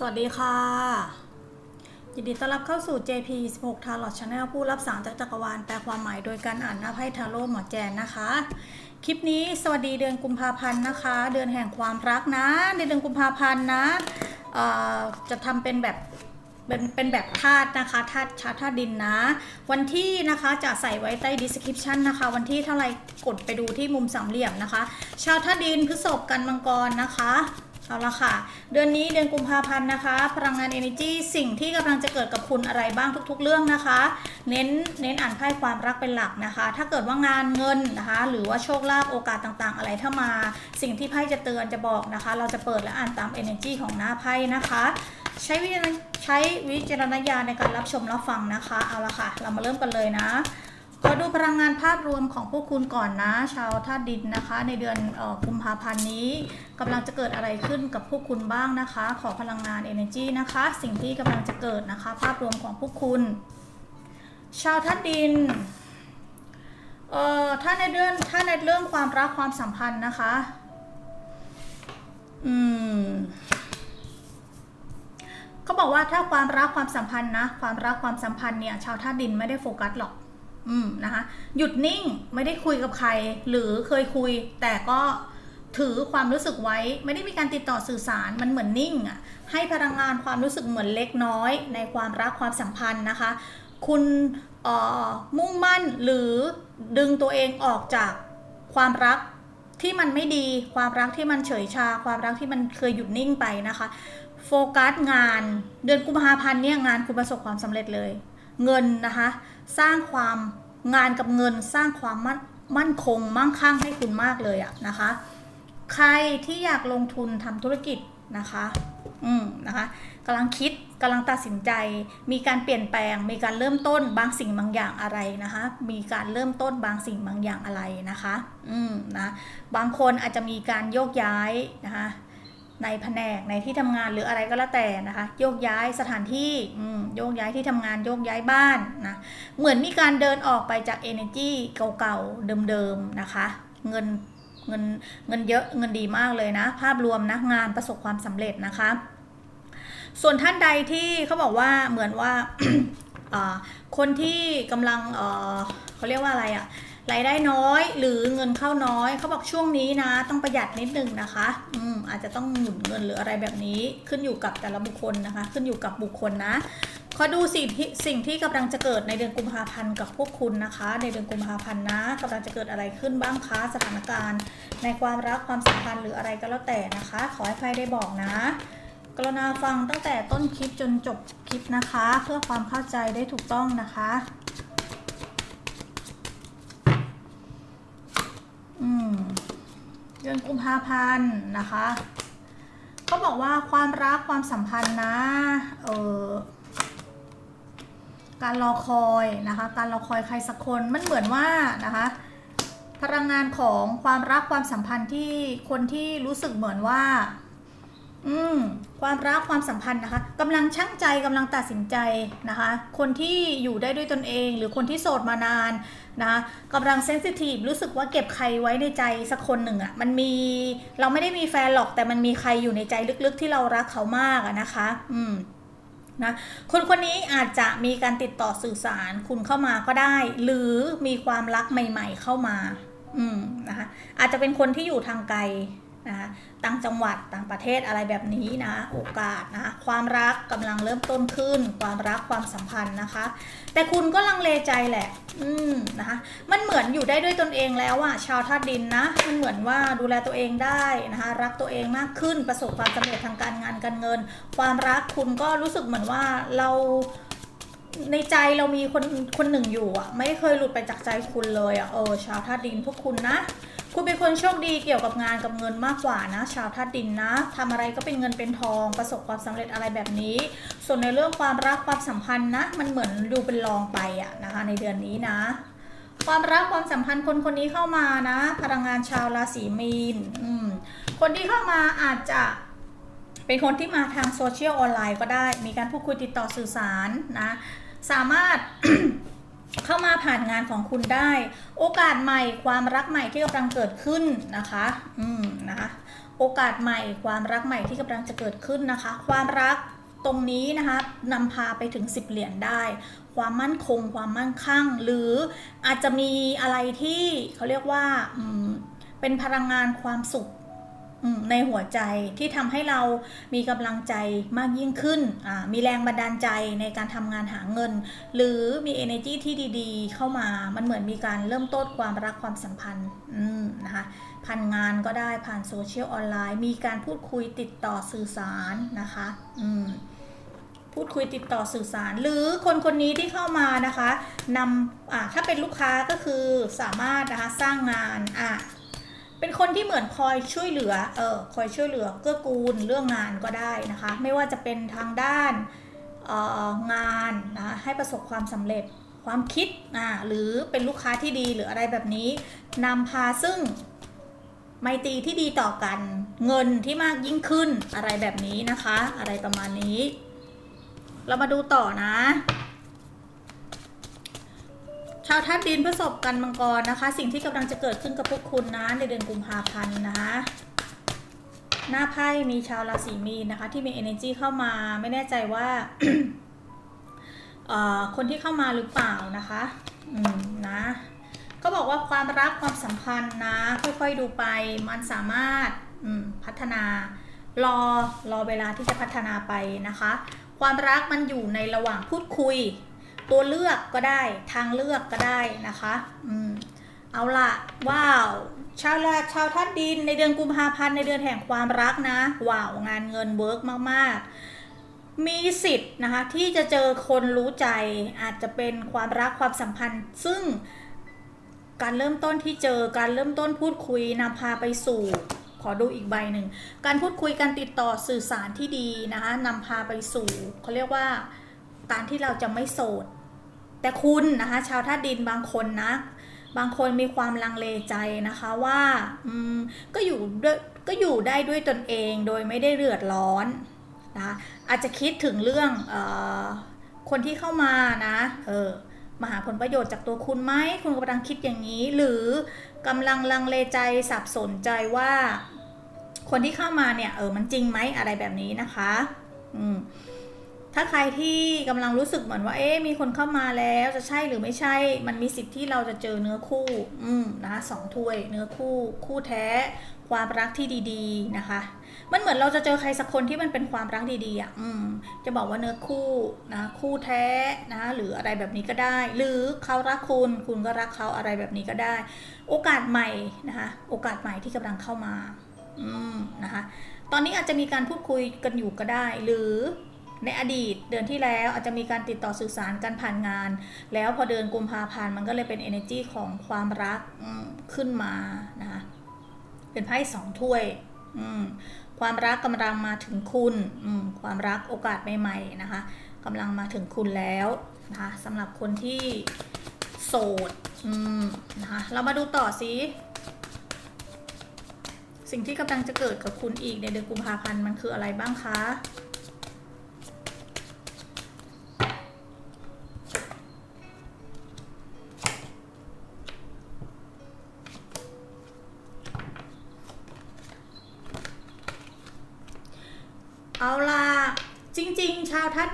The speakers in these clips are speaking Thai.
สวัสดีค่ะ ยินดีต้อนรับเข้าสู่ JP 16 Tarot Channel ผู้รับสารจากจักรวาลแปลความหมายโดยการอ่านหน้าไพ่ทาโร่หมอแจนนะคะ คลิปนี้สวัสดีเดือนกุมภาพันธ์นะคะ เดือนแห่งความรักนะในเดือนกุมภาพันธ์นะจะทำเป็นแบบเป็นเป็นแบบธาตุนะคะธาตุชาธาตุดินนะ วันที่นะคะจะใส่ไว้ใต้ description นะคะ วันที่เท่าไรกดไปดูที่มุมสามเหลี่ยมนะคะ ชาวธาตุดินพฤษภกันมังกรนะคะ เอาละค่ะ เดือนนี้เดือนกุมภาพันธ์นะคะ พลังงาน Energy สิ่งที่กำลังจะเกิดกับคุณอะไรบ้างทุกๆ เรื่องนะคะ เน้นเน้นอ่านไพ่ความรักเป็นหลักนะคะ ถ้าเกิดว่างานเงินนะคะ หรือว่าโชคลาภโอกาสต่างๆ อะไรถ้ามา สิ่งที่ไพ่จะเตือนจะบอกนะคะ เราจะเปิดและอ่านตาม Energy ของหน้าไพ่นะคะ ใช้วิจารณใช้วิจารณญาณในการรับชมรับฟังนะคะ เอาละค่ะ เรามาเริ่มกันเลยนะ อดูพลังงานภาพรวมของพวกคุณก่อนนะ ชาวธาตุดินนะคะ ในเดือนออกุมภาพันธ์นี้กำลังจะเกิดอะไรขึ้นกับพวกคุณบ้างนะคะ ขอพลังงาน Energy นะคะ สิ่งที่กำลังจะเกิดนะคะ ภาพรวมของพวกคุณ ชาวธาตุดินเอ่อถ้าในเรื่องถ้าในเรื่องความรักความสัมพันธ์นะคะ อืมเขาบอกว่าถ้าความรักความสัมพันธ์นะ ความรักความสัมพันธ์เนี่ย ชาวธาตุดินไม่ได้โฟกัสหรอก อืมนะคะ หยุดนิ่งไม่ได้คุยกับใคร หรือเคยคุย แต่ก็ถือความรู้สึกไว้ ไม่ได้มีการติดต่อสื่อสารมันเหมือนนิ่งอะให้พลังงานความรู้สึกเหมือนเล็กน้อย ในความรักความสัมพันธ์นะคะ คุณมุ่งมั่นหรือดึงตัวเองออกจากความรักที่มันไม่ดี ความรักที่มันเฉยชา ความรักที่มันเคยหยุดนิ่งไปนะคะ โฟกัสงานเดือนกุมภาพันธ์เนี่ยงานคุณประสบความสำเร็จเลย เงินนะคะ สร้างความงานกับเงินสร้างความมั่นมั่นคงมั่งคั่งให้คุณมากเลยอะนะคะ ใครที่อยากลงทุนทำธุรกิจนะคะ อืมนะคะกำลังคิดกำลังตัดสินใจ มีการเปลี่ยนแปลง มีการเริ่มต้นบางสิ่งบางอย่างอะไรนะคะ มีการเริ่มต้นบางสิ่งบางอย่างอะไรนะคะ อืมนะ บางคนอาจจะมีการโยกย้ายนะคะ ในแผนกในที่ทำงานหรืออะไรก็แล้วแต่นะคะ โยกย้ายสถานที่โยกย้ายที่ทำงานโยกย้ายบ้านนะเหมือนมีการเดินออกไปจาก energy เก่าๆเดิมๆนะคะ เงินเงินเงินเยอะเงินดีมากเลยนะ ภาพรวมนะงานประสบความสำเร็จนะคะ ส่วนท่านใดที่เขาบอกว่าเหมือนว่าคนที่กำลังเอ่อเขาเรียกว่าอะไรอะ รายได้น้อยหรือเงินเข้าน้อยเขาบอกช่วงนี้นะ ต้องประหยัดนิดนึงนะคะ อืมอาจจะต้องหมุนเงินหรืออะไรแบบนี้ขึ้นอยู่กับแต่ละบุคคลนะคะ ขึ้นอยู่กับบุคคลนะขอดูสิ่งที่สิ่งที่กำลังจะเกิดในเดือนกุมภาพันธ์กับพวกคุณนะคะ ในเดือนกุมภาพันธ์นะกำลังจะเกิดอะไรขึ้นบ้างคะสถานการณ์ ในความรักความสัมพันธ์หรืออะไรก็แล้วแต่นะคะ ขอให้ใครได้บอกนะ กรุณาฟังตั้งแต่ต้นคลิปจนจบคลิปนะคะ เพื่อความเข้าใจได้ถูกต้องนะคะ อืมเดือนกุมภาพันธ์นะคะเขาบอกว่าความรักความสัมพันธ์นะ เออการรอคอยนะคะ การรอคอยใครสักคนมันเหมือนว่านะคะ พลังงานของความรักความสัมพันธ์ที่คนที่รู้สึกเหมือนว่า อืมความรักความสัมพันธ์นะคะกำลังชั่งใจกำลังตัดสินใจนะคะ คนที่อยู่ได้ด้วยตนเอง หรือคนที่โสดมานานนะคะกำลังเซนซิทีฟรู้สึกว่าเก็บใครไว้ในใจสักคนหนึ่งอะ่ะมันมีเราไม่ได้มีแฟนหรอกแต่มันมีใครอยู่ในใจลึกๆที่เรารักเขามากอะนะคะ อืมนะคนคนนี้อาจจะมีการติดต่อสื่อสารคุณเข้ามาก็ได้ หรือมีความรักใหม่ ๆ เข้ามา อืมนะคะอาจจะเป็นคนที่อยู่ทางไกล นะคะต่างจังหวัดต่างประเทศอะไรแบบนี้นะโอกาสนะความรักกำลังเริ่มต้นขึ้น ความรักความสัมพันธ์นะคะ แต่คุณก็ลังเลใจแหละ อืมนะคะมันเหมือนอยู่ได้ด้วยตนเองแล้วอะชาวธาตุดินนะมันเหมือนว่าดูแลตัวเองได้นะคะรักตัวเองมากขึ้นประสบความสำเร็จทางการงานการเงิน ความรักคุณก็รู้สึกเหมือนว่าเราในใจเรามีคนคนหนึ่งอยู่อะไม่เคยหลุดไปจากใจคุณเลยอะเออชาวธาตุดินพวกคุณนะ คุณเป็นคนโชคดีเกี่ยวกับงานกับเงินมากกว่านะ ชาวธาตุดินนะทำอะไรก็เป็นเงินเป็นทอง ประสบความสำเร็จอะไรแบบนี้ ส่วนในเรื่องความรักความสัมพันธ์นะ มันเหมือนดูเป็นรองไปอะนะคะในเดือนนี้นะ ความรักความสัมพันธ์คนคนนี้เข้ามานะ พลังงานชาวราศีมีนอืมคนที่เข้ามาอาจจะเป็นคนที่มาทางโซเชียลออนไลน์ก็ได้ มีการพูดคุยติดต่อสื่อสารนะ สามารถ เข้ามาผ่านงานของคุณได้ โอกาสใหม่ความรักใหม่ที่กำลังเกิดขึ้นนะคะ อืมนะคะโอกาสใหม่ ความรักใหม่ที่กำลังจะเกิดขึ้นนะคะ ความรักตรงนี้นะคะนำพาไปถึง 10 เหรียญได้ ความมั่นคง ความมั่งคั่ง หรืออาจจะมีอะไรที่เขาเรียกว่าเป็นพลังงานความสุข ในหัวใจที่ทำให้เรามีกำลังใจมากยิ่งขึ้น มีแรงบันดาลใจในการทำงานหาเงิน หรือมี energy ที่ดีๆ เข้ามา มันเหมือนมีการเริ่มต้นความรักความสัมพันธ์นะคะ ผ่านงานก็ได้ผ่านโซเชียลออนไลน์ มีการพูดคุยติดต่อสื่อสารนะคะพูดคุยติดต่อสื่อสาร หรือคนคนนี้ที่เข้ามานะคะนำอ่าถ้าเป็นลูกค้าก็คือสามารถนะคะสร้างงานอะ เป็นคนที่เหมือนคอยช่วยเหลือ เออ คอยช่วยเหลือเกื้อกูลเรื่องงานก็ได้นะคะ ไม่ว่าจะเป็นทางด้านอองานนะให้ประสบความสำเร็จความคิดอ่าหรือเป็นลูกค้าที่ดีหรืออะไรแบบนี้นำพาซึ่งไมตรีที่ดีต่อกัน เงินที่มากยิ่งขึ้นอะไรแบบนี้นะคะ อะไรประมาณนี้ เรามาดูต่อนะ ชาวธาตุดินพฤษภกันมังกรนะคะ สิ่งที่กำลังจะเกิดขึ้นกับพวกคุณนะในเดือนกุมภาพันธ์นะคะหน้าไพ่มีชาวราศีมีนนะคะ ที่มี energy เข้ามาไม่แน่ใจว่าคนที่เข้ามาหรือเปล่านะคะอืมนะก็บอกว่าความรักความสัมพันธ์นะ ค่อยๆดูไปมันสามารถพัฒนารอรอเวลาที่จะพัฒนาไปนะคะ ความรักมันอยู่ในระหว่างพูดคุย ตัวเลือกก็ได้ทางเลือกก็ได้นะคะอืมเอาละว้าวชาวราชาวท่านดินในเดือนกุมภาพันธ์ในเดือนแห่งความรักนะว้าวงานเงินเวิร์กมากๆ มีสิทธิ์นะคะที่จะเจอคนรู้ใจอาจจะเป็นความรักความสัมพันธ์ ซึ่งการเริ่มต้นที่เจอการเริ่มต้นพูดคุยนำพาไปสู่ ขอดูอีกใบหนึ่ง การพูดคุยการติดต่อสื่อสารที่ดีนะคะนำพาไปสู่เขาเรียกว่าการที่เราจะไม่โสด แต่คุณนะคะชาวธาตุดินบางคนนะ บางคนมีความลังเลใจนะคะว่าอก็อยู่ด้วยก็อยู่ได้ด้วยตนเองโดยไม่ได้เดือดร้อนนะอาจจะคิดถึงเรื่องออคนที่เข้ามานะเออมาหาผลประโยชน์จากตัวคุณไหมคุณกำลังคิดอย่างนี้ หรือกำลังลังเลใจสับสนใจว่า คนที่เข้ามาเนี่ยเออมันจริงไหมอะไรแบบนี้นะคะ อืม ถ้าใครที่กำลังรู้สึกเหมือนว่า เอ๊ะมีคนเข้ามาแล้วจะใช่หรือไม่ใช่ มันมีสิทธิ์ที่เราจะเจอเนื้อคู่ อืมนะคะสองถ้วย เนื้อคู่ คู่แท้ ความรักที่ดีๆนะคะ มันเหมือนเราจะเจอใครสักคนที่มันเป็นความรักดีๆอะอืม จะบอกว่าเนื้อคู่นะคู่แท้นะหรืออะไรแบบนี้ก็ได้ หรือเขารักคุณคุณก็รักเขาอะไรแบบนี้ก็ได้ โอกาสใหม่นะคะโอกาสใหม่ที่กำลังเข้ามา อืมนะคะตอนนี้อาจจะมีการพูดคุยกันอยู่ก็ได้ หรือ ในอดีตเดือนที่แล้วอาจจะมีการติดต่อสื่อสารกันผ่านงาน แล้วพอเดือนกุมภาพันธ์มันก็เลยเป็น energy ของความรักขึ้นมานะคะเป็นไพ่สองถ้วยความรักกำลังมาถึงคุณความรักโอกาสใหม่ๆนะคะกำลังมาถึงคุณแล้วนะคะสำหรับคนที่โสดนะคะเรามาดูต่อสิสิ่งที่กำลังจะเกิดกับคุณอีกในเดือนกุมภาพันธ์มันคืออะไรบ้างคะ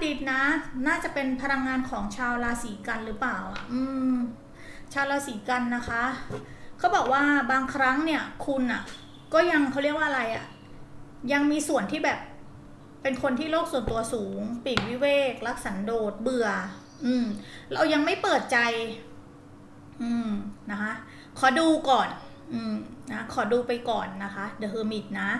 ๆชาวธาตุดินนะ น่าจะเป็นพลังงานของชาวราศีกันหรือเปล่าอะอืม ชาวราศีกันนะคะเขาบอกว่าบางครั้งเนี่ยคุณอะ ก็ยังเขาเรียกว่าอะไรอะ ยังมีส่วนที่แบบเป็นคนที่โลกส่วนตัวสูงปีกวิเวก รักสันโดษเบื่อ อืม เรายังไม่เปิดใจ อืมนะคะ ขอดูก่อน อืมนะขอดูไปก่อนนะคะ The Hermit นะ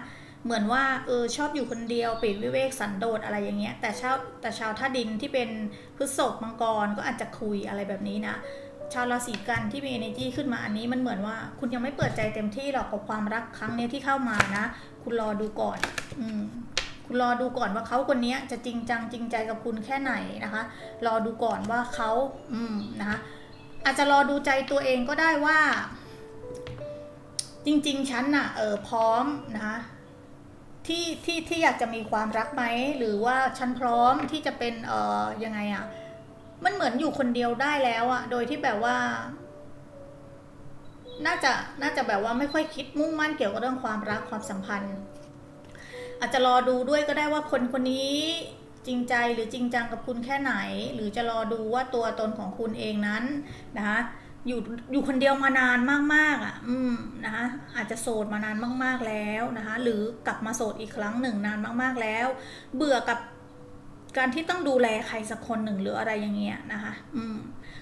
เหมือนว่าเออชอบอยู่คนเดียวปีกวิเวกสันโดษอะไรอย่างเงี้ยแต่ชาวแต่ชาวท่าดินที่เป็นพฤษภมังกรก็อาจจะคุยอะไรแบบนี้นะชาวราศีกันที่มี energy ขึ้นมาอันนี้มันเหมือนว่า คุณยังไม่เปิดใจเต็มที่หรอกกับความรักครั้งนี้ที่เข้ามานะ คุณรอดูก่อน อืมคุณรอดูก่อนว่าเขาคนนี้จะจริงจังจริงใจกับคุณแค่ไหนนะคะ รอดูก่อนว่าเขาอืมนะคะอาจจะรอดูใจตัวเองก็ได้ว่า จริง ๆ ฉันน่ะเออพร้อมนะคะ ที่ที่ที่อยากจะมีความรักไหมหรือว่าฉันพร้อมที่จะเป็นเอ่อยังไงอะ่ะ มันเหมือนอยู่คนเดียวได้แล้วอะ่ะ โดยที่แบบว่า น่าจะน่าจะแบบว่าไม่ค่อยคิดมุ่งมั่นเกี่ยวกับเรื่องความรักความสัมพันธ์ อาจจะรอดูด้วยก็ได้ว่าคนคนนี้จริงใจหรือจริงจังกับคุณแค่ไหน หรือจะรอดูว่าตัวตนของคุณเองนั้นนะคะ อยู่อยู่คนเดียวมานานมากๆอะ อืมนะคะอาจจะโสดมานานมาก ๆแล้วนะคะ หรือกลับมาโสดอีกครั้งหนึ่งนานมากๆแล้ว เบื่อกับการที่ต้องดูแลใครสักคนหนึ่งหรืออะไรอย่างเงี้ยนะคะ อืม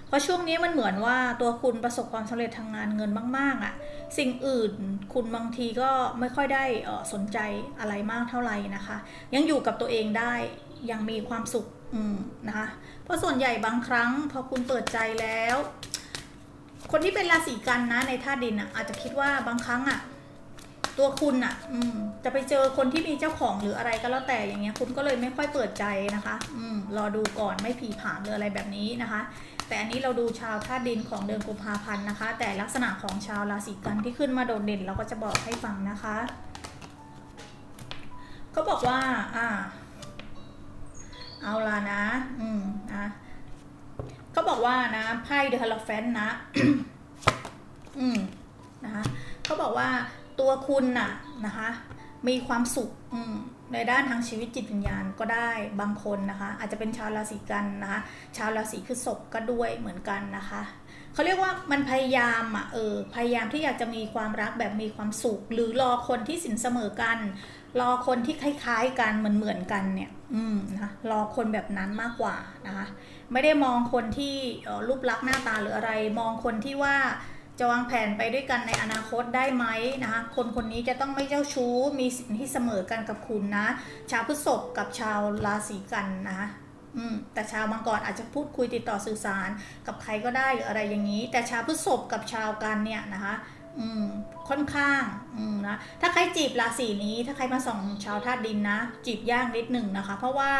เพราะช่วงนี้มันเหมือนว่าตัวคุณประสบความสำเร็จทางงานเงินมาก ๆอะ สิ่งอื่นคุณบางทีก็ไม่ค่อยได้เออสนใจอะไรมากเท่าไหร่นะคะ ยังอยู่กับตัวเองได้ยังมีความสุข อืมนะคะ เพราะส่วนใหญ่บางครั้งพอคุณเปิดใจแล้ว คนที่เป็นราศีกันนะในธาตุดินอะอาจจะคิดว่าบางครั้งอะตัวคุณอะ อืม จะไปเจอคนที่มีเจ้าของหรืออะไรก็แล้วแต่อย่างเงี้ย คุณก็เลยไม่ค่อยเปิดใจนะคะ อืม รอดูก่อนไม่ผีผามหรืออะไรแบบนี้นะคะ แต่อันนี้เราดูชาวธาตุดินของเดือนกุมภาพันธ์นะคะ แต่ลักษณะของชาวราศีกันที่ขึ้นมาโดดเด่นเราก็จะบอกให้ฟังนะคะเขาบอกว่า อ่า เอาละนะ อืมนะ เขาบอกว่านะไพ่เดอะฮาร์แฟนนะ อืมนะคะเขาบอกว่าตัวคุณน่ะนะคะ มีความสุขอืมในด้านทางชีวิตจิตวิญญาณก็ได้บางคนนะคะ อาจจะเป็นชาวราศีกันนะคะ ชาวราศีพฤษภก็ด้วยเหมือนกันนะคะเขาเรียกว่ามันพยายามอะเออพยายามที่อยากจะมีความรักแบบมีความสุข หรือรอคนที่สินเสมอกัน รอคนที่คล้ายๆกันเหมือนเหมือนๆกันเนี่ย อืมนะรอคนแบบนั้นมากกว่านะคะไม่ได้มองคนที่รูปลักษณ์หน้าตาหรืออะไร มองคนที่ว่าจะวางแผนไปด้วยกันในอนาคตได้ไหมนะคะ คนคนนี้จะต้องไม่เจ้าชู้มีสิ่งที่เสมอกันกับคุณนะ ชาวพฤษภกับชาวราศีกันนะคะอืมแต่ชาวมังกรอาจจะพูดคุยติดต่อสื่อสารกับใครก็ได้หรืออะไรอย่างนี้ แต่ชาวพฤษภกับชาวกันเนี่ยนะคะ อืมค่อนข้างอืมนะถ้าใครจีบราศีนี้ ถ้าใครมาส่องชาวธาตุดินนะ จีบยากนิดหนึ่งนะคะ เพราะว่า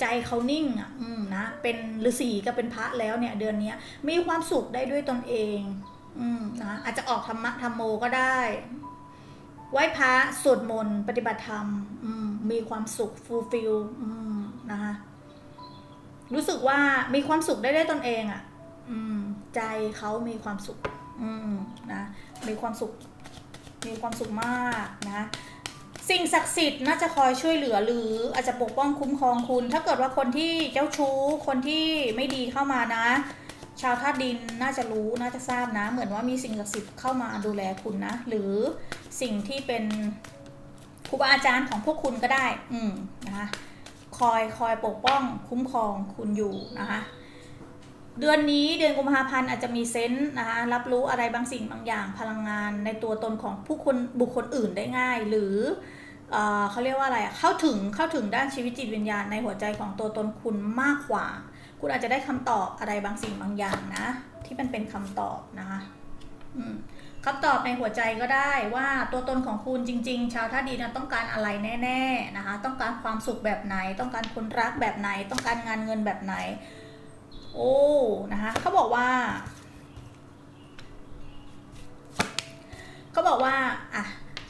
ใจเขานิ่งอะอืมนะเป็นฤาษีก็เป็นพระแล้วเนี่ย เดือนนี้มีความสุขได้ด้วยตนเอง อืมนะอาจจะออกธรรมะธรรมโมก็ได้ ไหว้พระสวดมนต์ปฏิบัติธรรม อืมมีความสุขฟูลฟิลอืมนะคะรู้สึกว่ามีความสุขได้ด้วยตนเองอะ อืม ใจเขามีความสุข อืมนะ มีความสุข มีความสุขมากนะ สิ่งศักดิ์สิทธิ์น่าจะคอยช่วยเหลือหรืออาจจะปกป้องคุ้มครองคุณ ถ้าเกิดว่าคนที่เจ้าชู้ คนที่ไม่ดีเข้ามานะ ชาวธาตุดินน่าจะรู้น่าจะทราบนะ เหมือนว่ามีสิ่งศักดิ์สิทธิ์เข้ามาดูแลคุณนะ หรือสิ่งที่เป็นครูบาอาจารย์ของพวกคุณก็ได้ อืมนะคะคอยคอยปกป้องคุ้มครองคุณอยู่นะคะ เดือนนี้เดือนกุมภาพันธ์อาจจะมีเซนส์นะคะรับรู้อะไรบางสิ่งบางอย่างพลังงาน ในตัวตนของผู้คนบุคคลอื่นได้ง่าย หรือเอเขาเรียกว่าอะไรเข้าถึงเข้าถึงด้านชีวิตจิตวิญญาณในหัวใจของตัวตนคุณมากกว่า คุณอาจจะได้คำตอบอะไรบางสิ่งบางอย่างนะ ที่มันเป็นคำตอบนะคะคำตอบในหัวใจก็ได้ว่าตัวตนของคุณจริง ๆ ชาวท่าตุดีนะต้องการอะไรแน่ ๆนะคะ ต้องการความสุขแบบไหน ต้องการคนรักแบบไหน ต้องการงานเงินแบบไหน โอ้นะคะเขาบอกว่าเขาบอกว่าอะ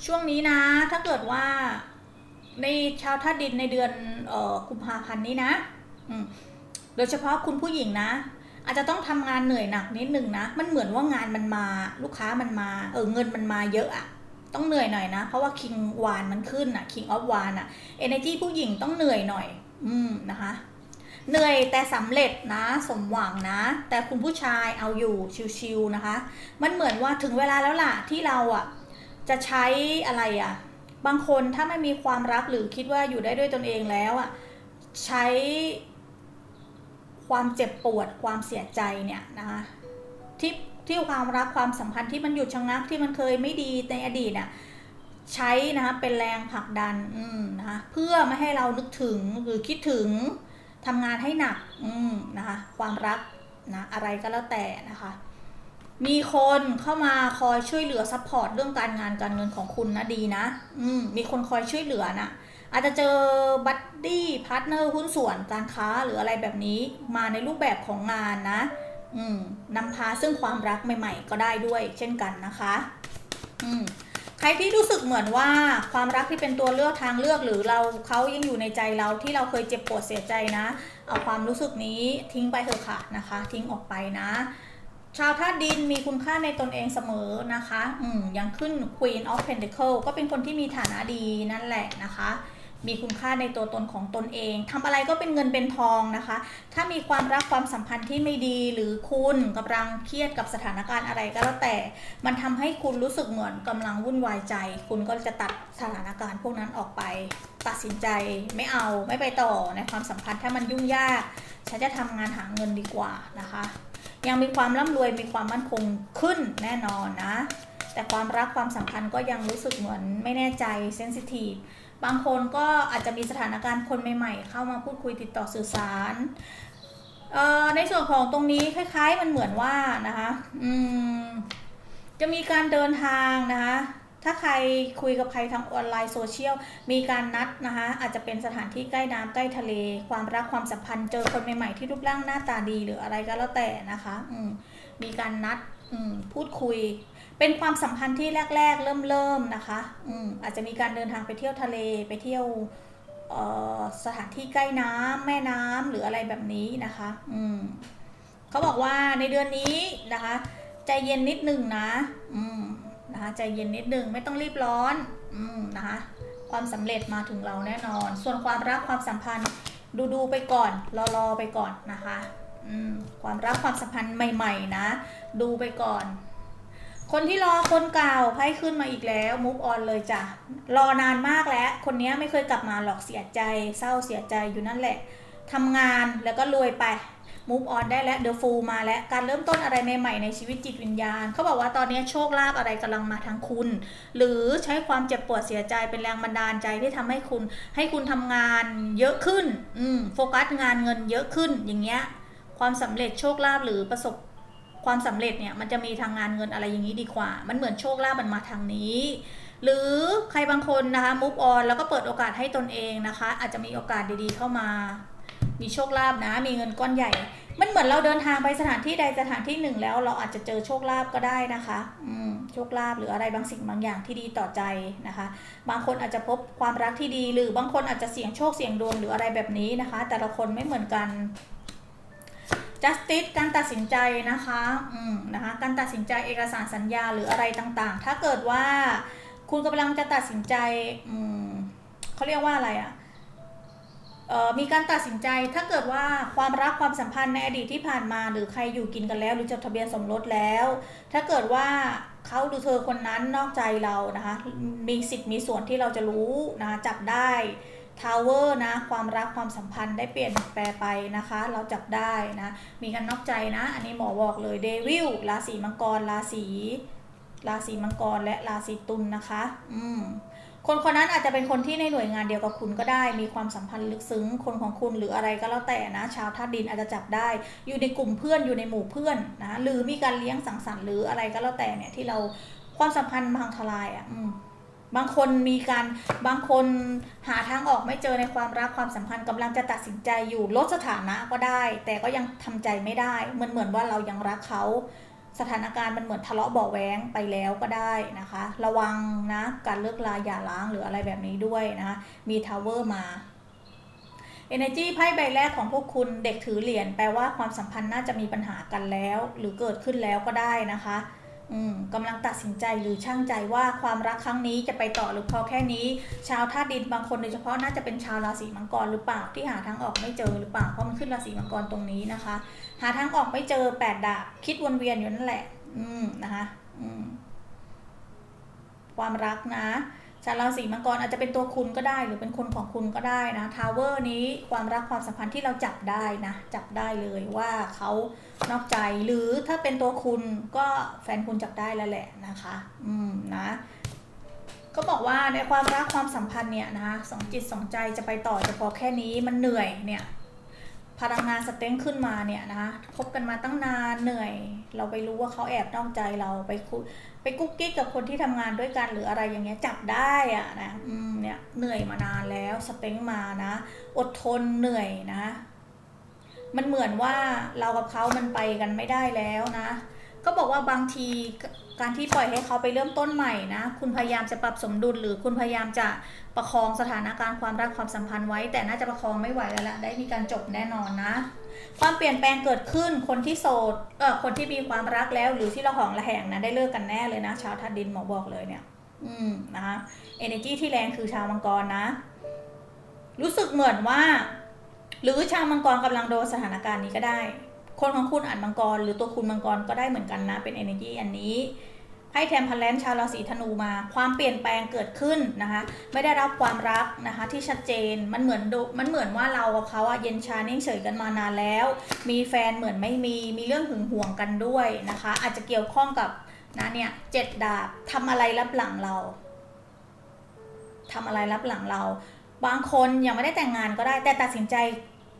ช่วงนี้นะ ถ้าเกิดว่าในชาวธาตุดินในเดือนออกุมภาพันธ์นี้นะโดยเฉพาะคุณผู้หญิงนะ อาจจะต้องทำงานเหนื่อยหนักนิดหนึ่งนะ มันเหมือนว่างานมันมาลูกค้ามันมา เออเงินมันมาเยอะอะต้องเหนื่อยหน่อยนะ เพราะว่าคิงวานมันขึ้นอะคิงออฟวานอะเอเนจีผู้หญิงต้องเหนื่อยหน่อย อืมนะคะ เหนื่อยแต่สำเร็จนะสมหวังนะ แต่คุณผู้ชายเอาอยู่ชิวๆนะคะ มันเหมือนว่าถึงเวลาแล้วล่ะที่เราอะจะใช้อะไรอะ บางคนถ้าไม่มีความรักหรือคิดว่าอยู่ได้ด้วยตนเองแล้วอะใช้ความเจ็บปวดความเสียใจเนี่ยนะคะที่ที่ความรักความสัมพันธ์ที่มันหยุดชะงักที่มันเคยไม่ดีในอดีตอะใช้นะคะเป็นแรงผลักดันนะคะเพื่อไม่ให้เรานึกถึงหรือคิดถึง ทำงานให้หนักอืมนะคะความรักนะอะไรก็แล้วแต่นะคะ มีคนเข้ามาคอยช่วยเหลือซัพพอร์ตเรื่องการงานการเงินของคุณนะดีนะอืมมีคนคอยช่วยเหลือนะอาจจะเจอบัดดี้พาร์ทเนอร์หุ้นส่วนการค้าหรืออะไรแบบนี้มาในรูปแบบของงานนะ อืมนำพาซึ่งความรักใหม่ ๆ ก็ได้ด้วย เช่นกันนะคะ อืม ใครที่รู้สึกเหมือนว่าความรักที่เป็นตัวเลือกทางเลือกหรือเราเขายังอยู่ในใจเราที่เราเคยเจ็บปวดเสียใจนะ เอาความรู้สึกนี้ทิ้งไปเถอะค่ะนะคะ ทิ้งออกไปนะ ชาวธาตุดินมีคุณค่าในตนเองเสมอนะคะ อืมยังขึ้น Queen of Pentacle ก็เป็นคนที่มีฐานะดีนั่นแหละนะคะ มีคุณค่าในตัวตนของตนเองทำอะไรก็เป็นเงินเป็นทองนะคะ ถ้ามีความรักความสัมพันธ์ที่ไม่ดีหรือคุณกำลังเครียดกับสถานการณ์อะไรก็แล้วแต่ มันทำให้คุณรู้สึกเหมือนกำลังวุ่นวายใจ คุณก็จะตัดสถานการณ์พวกนั้นออกไป ตัดสินใจไม่เอาไม่ไปต่อในความสัมพันธ์ถ้ามันยุ่งยาก ฉันจะทำงานหาเงินดีกว่านะคะ ยังมีความร่ำรวยมีความมั่นคงขึ้นแน่นอนนะแต่ความรักความสัมพันธ์ก็ยังรู้สึกเหมือนไม่แน่ใจเซนซิทีฟ บางคนก็อาจจะมีสถานการณ์คนใหม่ๆ เข้ามาพูดคุยติดต่อสื่อสารในส่วนของตรงนี้คล้าย ๆ มันเหมือนว่านะคะจะมีการเดินทางนะคะ ถ้าใครคุยกับใครทางออนไลน์โซเชียลมีการนัดนะคะ อาจจะเป็นสถานที่ใกล้น้ำใกล้ทะเล ความรักความสัมพันธ์เจอคนใหม่ๆที่รูปร่างหน้าตาดีหรืออะไรก็แล้วแต่นะคะมมีการนัดพูดคุย เป็นความสัมพันธ์ที่แรก ๆ เริ่มๆนะคะอืมอาจจะมีการเดินทางไปเที่ยวทะเลไปเที่ยวสถานที่ใกล้น้ำแม่น้ำหรืออะไรแบบนี้นะคะ อืมเขาบอกว่าในเดือนนี้นะคะ ใจเย็นนิดหนึ่งนะ อืมนะคะใจเย็นนิดหนึ่งไม่ต้องรีบร้อน อืมนะคะ ความสำเร็จมาถึงเราแน่นอน ส่วนความรักความสัมพันธ์ดูดูๆไปก่อน รอรอๆไปก่อนนะคะ อืมความรักความสัมพันธ์ใหม่ ๆ นะ ดูไปก่อน คนที่รอคนเก่าไพ่ขึ้นมาอีกแล้วมุกออนเลยจ้ะรอนานมากแล้ว คนนี้ไม่เคยกลับมาหรอกเสียใจ เศร้าเสียใจอยู่นั่นแหละทำงานแล้วก็รวยไปมุกออนได้แล้วเดอะฟูลมาแล้วการเริ่มต้นอะไรใหม่ๆในชีวิตจิตวิญญาณ เขาบอกว่าตอนนี้โชคลาภอะไรกำลังมาทางคุณ หรือใช้ความเจ็บปวดเสียใจเป็นแรงบันดาลใจที่ทำให้คุณ ให้คุณทำงานเยอะขึ้น อืมโฟกัสงานเงินเยอะขึ้นอย่างเงี้ย ความสำเร็จโชคลาภหรือประสบ ความสำเร็จเนี่ยมันจะมีทางงานเงินอะไรอย่างนี้ดีกว่า มันเหมือนโชคลาภมันมาทางนี้ หรือใครบางคนนะคะมุกออนแล้วก็เปิดโอกาสให้ตนเองนะคะ อาจจะมีโอกาสดีๆเข้ามา มีโชคลาภนะ มีเงินก้อนใหญ่ มันเหมือนเราเดินทางไปสถานที่ใดสถานที่หนึ่ง แล้วเราอาจจะเจอโชคลาภก็ได้นะคะอืมโชคลาภหรืออะไรบางสิ่งบางอย่างที่ดีต่อใจนะคะ บางคนอาจจะพบความรักที่ดี หรือบางคนอาจจะเสี่ยงโชคเสี่ยงดวงหรืออะไรแบบนี้นะคะ แต่ละคนไม่เหมือนกัน justice การตัดสินใจนะคะอืมนะคะ การตัดสินใจเอกสารสัญญาหรืออะไรต่างๆ ถ้าเกิดว่าคุณกำลังจะตัดสินใจอืมเขาเรียกว่าอะไรอะ่ะเอ่อมีการตัดสินใจถ้าเกิดว่าความรักความสัมพันธ์ในอดีตที่ผ่านมา หรือใครอยู่กินกันแล้ว หรือจดทะเบียนสมรสแล้ว ถ้าเกิดว่าเขาหรือเธอคนนั้นนอกใจเรานะคะมีสิทธิ์มีส่วนที่เราจะรู้นะคะจับได้ ทาวเวอร์นะความรักความสัมพันธ์ได้เปลี่ยนแปลไปนะคะ เราจับได้นะ มีการนอกใจนะ อันนี้หมอบอกเลยเดวิลราศีมังกรราศีราศีมังกรและราศีตุลนะคะ อืมคนคนนั้นอาจจะเป็นคนที่ในหน่วยงานเดียวกับคุณก็ได้ มีความสัมพันธ์ลึกซึ้ง คนของคุณหรืออะไรก็แล้วแต่นะ ชาวธาตุดินอาจจะจับได้ อยู่ในกลุ่มเพื่อนอยู่ในหมู่เพื่อนนะ หรือมีการเลี้ยงสังสรรค์หรืออะไรก็แล้วแต่เนี่ยที่เราความสัมพันธ์พังทลายอะอืม บางคนมีการบางคนหาทางออกไม่เจอในความรักความสัมพันธ์กำลังจะตัดสินใจอยู่ลดสถานะก็ได้ แต่ก็ยังทำใจไม่ได้เหมือนเหมือนว่าเรายังรักเขาสถานการณ์มันเหมือนทะเลาะเบาะแว้งไปแล้วก็ได้นะคะ ระวังนะการเลิกลาอย่าร้างหรืออะไรแบบนี้ด้วยนะคะมีทาวเวอร์มา Energy ไพ่ใบแรกของพวกคุณเด็กถือเหรียญแปลว่าความสัมพันธ์น่าจะมีปัญหากันแล้ว หรือเกิดขึ้นแล้วก็ได้นะคะ กำลังตัดสินใจหรือช่างใจว่าความรักครั้งนี้จะไปต่อหรือพอแค่นี้ ชาวธาตุดินบางคนโดยเฉพาะน่าจะเป็นชาวราศีมังกรหรือเปล่าที่หาทางออกไม่เจอหรือเปล่าเพราะมันขึ้นราศีมังกรตรงนี้นะคะ หาทางออกไม่เจอแปดดาบคิดวนเวียนอยู่นั่นแหละ อืมนะคะ อืมความรักนะ ชาวราศีมังกรอาจจะเป็นตัวคุณก็ได้ หรือเป็นคนของคุณก็ได้นะทาวเวอร์นี้ความรักความสัมพันธ์ที่เราจับได้นะจับได้เลยว่าเขานอกใจหรือถ้าเป็นตัวคุณก็แฟนคุณจับได้แล้วแหละนะคะ อืมนะก็บอกว่าในความรักความสัมพันธ์เนี่ยนะสองจิตสองใจจะไปต่อจะพอแค่นี้มันเหนื่อยเนี่ย พลังงานสเต็งขึ้นมาเนี่ยนะคะคบกันมาตั้งนานเหนื่อย เราไปรู้ว่าเขาแอบนอกใจเราไปคุยไปกุ๊กกิ๊กกับคนที่ทำงานด้วยกันหรืออะไรอย่างเงี้ยจับได้อะนะอืมเนี่ยเหนื่อยมานานแล้วสเต็งมานะ อดทนเหนื่อยนะมันเหมือนว่าเรากับเขามันไปกันไม่ได้แล้วนะ ก็บอกว่าบางที การที่ปล่อยให้เขาไปเริ่มต้นใหม่นะ คุณพยายามจะปรับสมดุล หรือคุณพยายามจะประคองสถานการณ์ความรักความสัมพันธ์ไว้ แต่น่าจะประคองไม่ไหวแล้วละได้มีการจบแน่นอนนะ ความเปลี่ยนแปลงเกิดขึ้นคนที่โสดเออคนที่มีความรักแล้ว หรือที่เราหองระแหงนะได้เลิกกันแน่เลยนะชาวธาตุดินหมอบอกเลยเนี่ย อืมนะคะ energy ที่แรงคือชาวมังกรนะ รู้สึกเหมือนว่า หรือชาวมังกรกำลังโดนสถานการณ์นี้ก็ได้คนของคุณอ่านมังกร หรือตัวคุณมังกรก็ได้เหมือนกันนะ เป็น energy อันนี้ ไพ่แทมพลันชาวราศีธนูมา ความเปลี่ยนแปลงเกิดขึ้นนะคะ ไม่ได้รับความรักนะคะที่ชัดเจนมันเหมือนดูมันเหมือนว่าเรากับเขาอะเย็นชานิ่งเฉยกันมานานแล้ว มีแฟนเหมือนไม่มีมีเรื่องหึงหวงกันด้วยนะคะ อาจจะเกี่ยวข้องกับนะเนี่ยเจ็ดดาบทำอะไรรับหลังเราทำอะไรรับหลังเรา บางคนยังไม่ได้แต่งงานก็ได้แต่ตัดสินใจ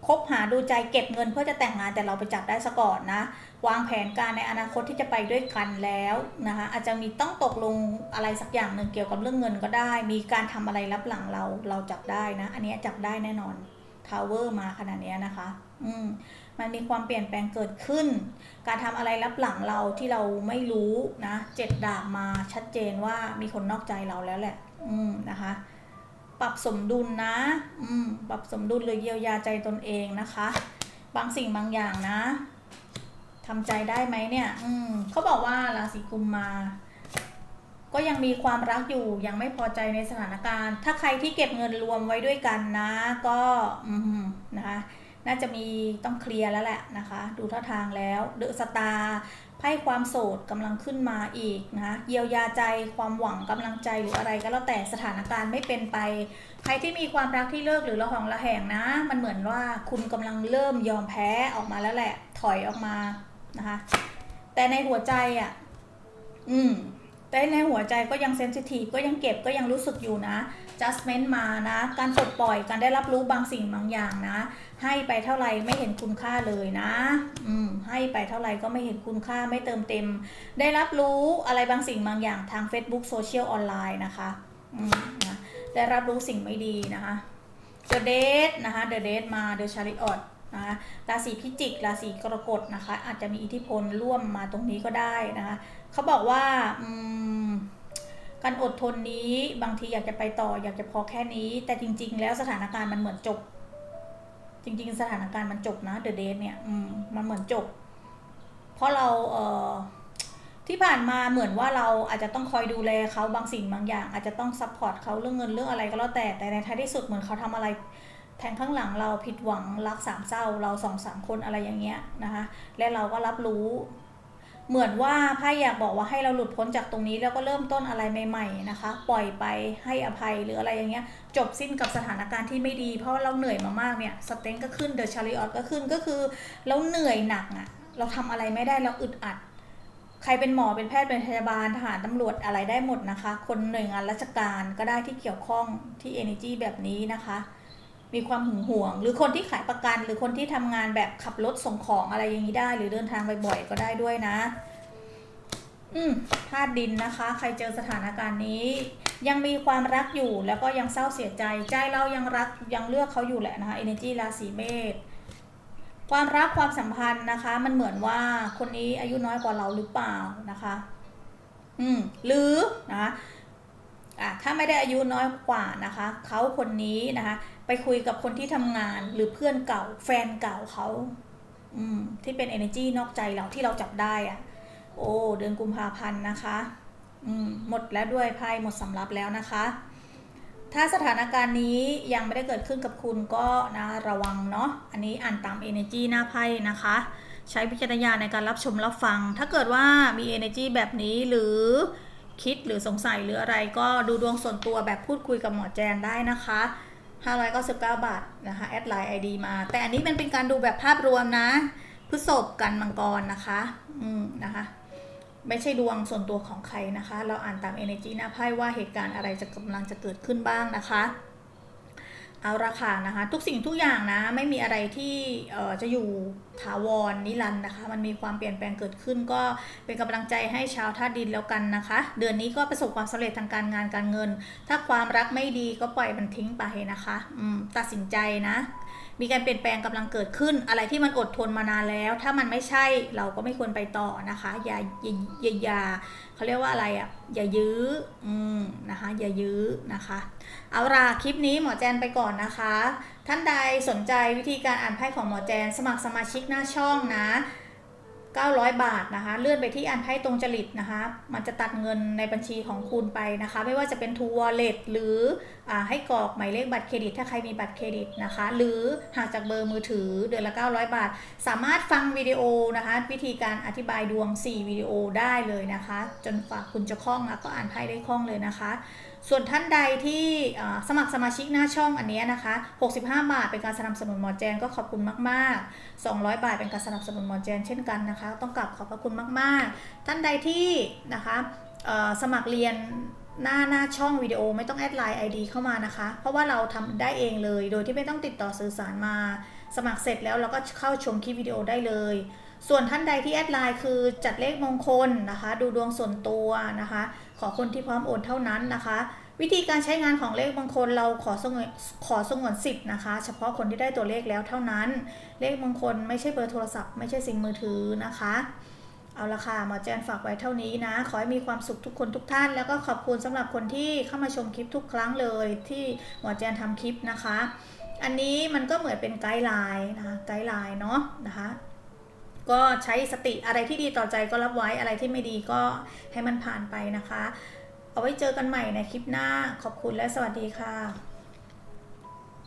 คบหาดูใจเก็บเงินเพื่อจะแต่งงานแต่เราไปจับได้ซะก่อนนะ วางแผนการในอนาคตที่จะไปด้วยกันแล้วนะคะอาจจะมีต้องตกลงอะไรสักอย่างหนึ่งเกี่ยวกับเรื่องเงินก็ได้ มีการทำอะไรรับหลังเราเราจับได้นะ อันนี้จับได้แน่นอนทาวเวอร์มาขนาดนี้นะคะ อืมมันมีความเปลี่ยนแปลงเกิดขึ้น การทำอะไรรับหลังเราที่เราไม่รู้นะเจ็ดดาบมาชัดเจนว่ามีคนนอกใจเราแล้วแหละ อืมนะคะ ปรับสมดุลนะ อืม ปรับสมดุลหรือเยียวยาใจตนเองนะคะ บางสิ่งบางอย่างนะทำใจได้ไหมเนี่ย อืมเขาบอกว่าราศีกุมมา ก็ยังมีความรักอยู่ ยังไม่พอใจในสถานการณ์ ถ้าใครที่เก็บเงินรวมไว้ด้วยกันนะ ก็ อืมนะคะ น่าจะมีต้องเคลียร์แล้วแหละนะคะ ดูท่าทางแล้วเดอะสตาร์ไพ่ความโสดกำลังขึ้นมาอีกนะเยียวยาใจความหวังกำลังใจหรืออะไรก็แล้วแต่สถานการณ์ไม่เป็นไป ใครที่มีความรักที่เลิกหรือระหองระแหงนะ มันเหมือนว่าคุณกำลังเริ่มยอมแพ้ออกมาแล้วแหละ ถอยออกมานะคะ แต่ในหัวใจอะ อืมแต่ในหัวใจก็ยังเซนซิทีฟก็ยังเก็บก็ยังรู้สึกอยู่นะ judgment มานะ การปลดปล่อยการได้รับรู้บางสิ่งบางอย่างนะ ให้ไปเท่าไหร่ไม่เห็นคุณค่าเลยนะ อืม ให้ไปเท่าไหร่ก็ไม่เห็นคุณค่าไม่เติมเต็ม ได้รับรู้อะไรบางสิ่งบางอย่างทาง Facebook โซเชียลออนไลน์นะคะ อืมนะได้รับรู้สิ่งไม่ดีนะคะ The Date นะคะ The Date มา The Chariot นะคะราศีพิจิก ราศีกรกฎนะคะ อาจจะมีอิทธิพลร่วมมาตรงนี้ก็ได้นะคะเขาบอกว่าอืม การอดทนนี้บางทีอยากจะไปต่ออยากจะพอแค่นี้ แต่จริง ๆ แล้วสถานการณ์มันเหมือนจบ จริง ๆ สถานการณ์มันจบนะ The Date เนี่ยมมันเหมือนจบ เพราะเราเออที่ผ่านมาเหมือนว่าเราอาจจะต้องคอยดูแลเขาบางสิ่งบางอย่าง อาจจะต้องซัพพอร์ตเขาเรื่องเงินเรื่องอะไรก็แล้วแต่แต่ในท้ายที่สุดเหมือนเขาทำอะไร แทงข้างหลังเราผิดหวังรักสามเศร้าเราสองสามคนอะไรอย่างเงี้ยนะคะและเราก็รับรู้ เหมือนว่าไพ่อยากบอกว่าให้เราหลุดพ้นจากตรงนี้แล้วก็เริ่มต้นอะไรใหม่ ๆนะคะ ปล่อยไปให้อภัยหรืออะไรอย่างเงี้ย จบสิ้นกับสถานการณ์ที่ไม่ดี เพราะเราเหนื่อยมามากเนี่ยสเต็งก็ขึ้นเดอะชาริออตก็ขึ้นก็คือเราเหนื่อยหนักอะเราทำอะไรไม่ได้เราอึดอัด ใครเป็นหมอเป็นแพทย์เป็นพยาบาลทหารตำรวจอะไรได้หมดนะคะ คนหน่วยงานราชการก็ได้ที่เกี่ยวข้องที่ Energy แบบนี้นะคะ มีความหึงหวง หรือคนที่ขายประกัน หรือคนที่ทำงานแบบขับรถส่งของอะไรอย่างนี้ได้ หรือเดินทางบ่อยๆก็ได้ด้วยนะ อืมธาตุดินนะคะ ใครเจอสถานการณ์นี้ ยังมีความรักอยู่แล้วก็ยังเศร้าเสียใจใจเรายังรักยังเลือกเขาอยู่แหละนะคะ Energy ราศีเมษความรักความสัมพันธ์นะคะ มันเหมือนว่าคนนี้อายุน้อยกว่าเราหรือเปล่านะคะ อืมหรือนะคะ ถ้าไม่ได้อายุน้อยกว่านะคะเขาคนนี้นะคะไปคุยกับคนที่ทำงานหรือเพื่อนเก่าแฟนเก่าเขาที่เป็น energy นอกใจเราที่เราจับได้อะโอ้เดือนกุมภาพันธ์นะคะมหมดแล้วด้วยไพ่หมดสำรับแล้วนะคะ ถ้าสถานการณ์นี้ยังไม่ได้เกิดขึ้นกับคุณก็นะระวังเนาะอันนี้อ่านตาม energy หน้าไพ่นะคะ ใช้วิจารณาในการรับชมรับฟัง ถ้าเกิดว่ามี energy แบบนี้หรือ คิดหรือสงสัยหรืออะไรก็ดูดวงส่วนตัวแบบพูดคุยกับหมอแจนได้นะคะ 599 บาทนะคะแอดไลน์ ID มา แต่อันนี้มันเป็นการดูแบบภาพรวมนะพฤษภกันมังกรนะคะ อืมนะคะไม่ใช่ดวงส่วนตัวของใครนะคะ เราอ่านตาม energy หน้าไพ่ว่าเหตุการณ์อะไรจะกำลังจะเกิดขึ้นบ้างนะคะ เอาราคานะคะ ทุกสิ่งทุกอย่างนะ ไม่มีอะไรที่จะอยู่ถาวรนิรันด์นะคะ มันมีความเปลี่ยนแปลงเกิดขึ้น ก็เป็นกำลังใจให้ชาวธาตุดินแล้วกันนะคะ เดือนนี้ก็ประสบความสำเร็จทางการงานการเงิน ถ้าความรักไม่ดีก็ปล่อยมันทิ้งไปนะคะตัดสินใจนะ มีการเปลี่ยนแปลงกำลังเกิดขึ้น อะไรที่มันอดทนมานานแล้ว ถ้ามันไม่ใช่เราก็ไม่ควรไปต่อนะคะ อย่าอย่าอย่าอย่าเขาเรียกว่าอะไรอะอย่ายื้ออืมนะคะ อย่ายื้อนะคะ เอาล่ะคลิปนี้หมอแจนไปก่อนนะคะ ท่านใดสนใจวิธีการอ่านไพ่ของหมอแจน สมัครสมาชิกหน้าช่องนะ 900 บาทนะคะ เลื่อนไปที่อันไพ่ตรงจริตนะคะ มันจะตัดเงินในบัญชีของคุณไปนะคะ ไม่ว่าจะเป็น True Wallet หรืออให้กรอกหมายเลขบัตรเครดิต ถ้าใครมีบัตรเครดิตนะคะ หรือหากจากเบอร์มือถือเดือนละ 900 บาท สามารถฟังวิดีโอนะคะ วิธีการอธิบายดวง 4 วิดีโอได้เลยนะคะ จนฝากคุณจะคล่องแล้วก็อ่านไพ่ได้คล่องเลยนะคะ ส่วนท่านใดที่สมัครสมาชิกหน้าช่องอันเนี้ยนะคะ 65 บาทเป็นการสนับสนุนหมอแจนก็ขอบคุณมากๆ 200 บาทเป็นการสนับสนุนหมอแจนเช่นกันนะคะ ต้องกลับขอบพระคุณมากๆ ท่านใดที่นะคะสมัครเรียนหน้าหน้าช่องวิดีโอไม่ต้องแอดไลน์ ID เข้ามานะคะ เพราะว่าเราทำได้เองเลย โดยที่ไม่ต้องติดต่อสื่อสารมา สมัครเสร็จแล้วเราก็เข้าชมคลิปวิดีโอได้เลย ส่วนท่านใดที่แอดไลน์คือจัดเลขมงคลนะคะ ดูดวงส่วนตัวนะคะ ขอคนที่พร้อมโอนเท่านั้นนะคะ วิธีการใช้งานของเลขมงคลเราขอสงวนขอสงวนสิทธิ์นะคะ เฉพาะคนที่ได้ตัวเลขแล้วเท่านั้น เลขมงคลไม่ใช่เบอร์โทรศัพท์ไม่ใช่สิ่งมือถือนะคะเอาละค่ะหมอแจนฝากไว้เท่านี้นะ ขอให้มีความสุขทุกคนทุกท่าน แล้วก็ขอบคุณสำหรับคนที่เข้ามาชมคลิปทุกครั้งเลย ที่หมอแจนทำคลิปนะคะ อันนี้มันก็เหมือนเป็นไกด์ไลน์นะคะไกด์ไลน์เนาะนะคะ ก็ใช้สติอะไรที่ดีต่อใจก็รับไว้อะไรที่ไม่ดีก็ให้มันผ่านไปนะคะ เอาไว้เจอกันใหม่ในคลิปหน้าขอบคุณและสวัสดีค่ะ